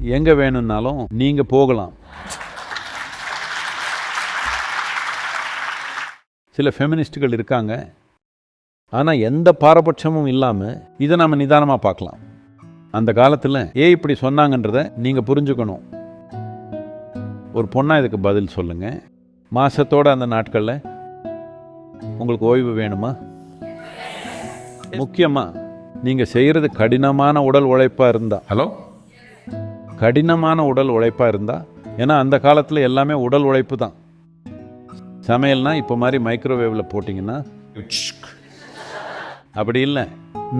எங்கே வேணும்னாலும் நீங்கள் போகலாம். சில ஃபெமினிஸ்ட்டுகள் இருக்காங்க. ஆனால் எந்த பாரபட்சமும் இல்லாமல் இதை நம்ம நிதானமாக பார்க்கலாம். அந்த காலத்தில் ஏன் இப்படி சொன்னாங்கன்றத நீங்கள் புரிஞ்சுக்கணும். ஒரு பொண்ணாக இதுக்கு பதில் சொல்லுங்க. மாதத்தோட அந்த நாட்களில் உங்களுக்கு ஓய்வு வேணுமா? முக்கியமாக நீங்கள் செய்கிறது கடினமான உடல் உழைப்பாக இருந்தால் ஹலோ? கடினமான உடல் உழைப்பாக இருந்தால் ஏன்னா அந்த காலத்தில் எல்லாமே உடல் உழைப்பு தான். சமையல்னால் இப்போ மாதிரி மைக்ரோவேவில் போட்டிங்கன்னா அப்படி இல்லை.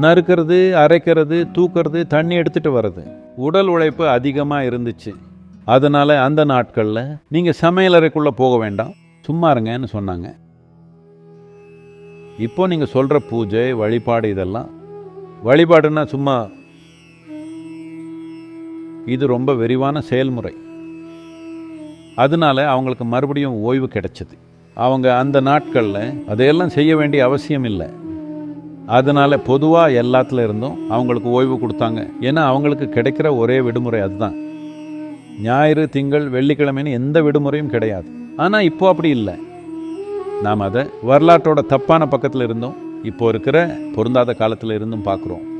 நறுக்கிறது அரைக்கிறது தூக்கிறது தண்ணி எடுத்துகிட்டு வர்றது. உடல் உழைப்பு அதிகமாக இருந்துச்சு. அதனால் அந்த நாட்களில் நீங்கள் சமையலறைக்குள்ளே போக வேண்டாம். சும்மா இருங்கன்னு சொன்னாங்க. இப்போ நீங்கள் சொல்கிற பூஜை வழிபாடு இதெல்லாம் வழிபாடுன்னா சும்மா இது ரொம்ப விரிவான செயல்முறை. அதனால அவங்களுக்கு மறுபடியும் ஓய்வு கிடைச்சிது. அவங்க அந்த நாட்களில் அதையெல்லாம் செய்ய வேண்டிய அவசியம் இல்லை. அதனால பொதுவாக எல்லாத்துல இருந்தும் அவங்களுக்கு ஓய்வு கொடுத்தாங்க. ஏன்னா அவங்களுக்கு கிடைக்கிற ஒரே விடுமுறை அதுதான். ஞாயிறு திங்கள் வெள்ளிக்கிழமைன்னு எந்த விடுமுறையும் கிடையாது. ஆனால் இப்போ அப்படி இல்லை. நாம் அதை வரலாற்றோட தப்பான பக்கத்தில் இருந்தும் இப்போ இருக்கிற பொருந்தாத காலத்தில் இருந்தும் பார்க்குறோம்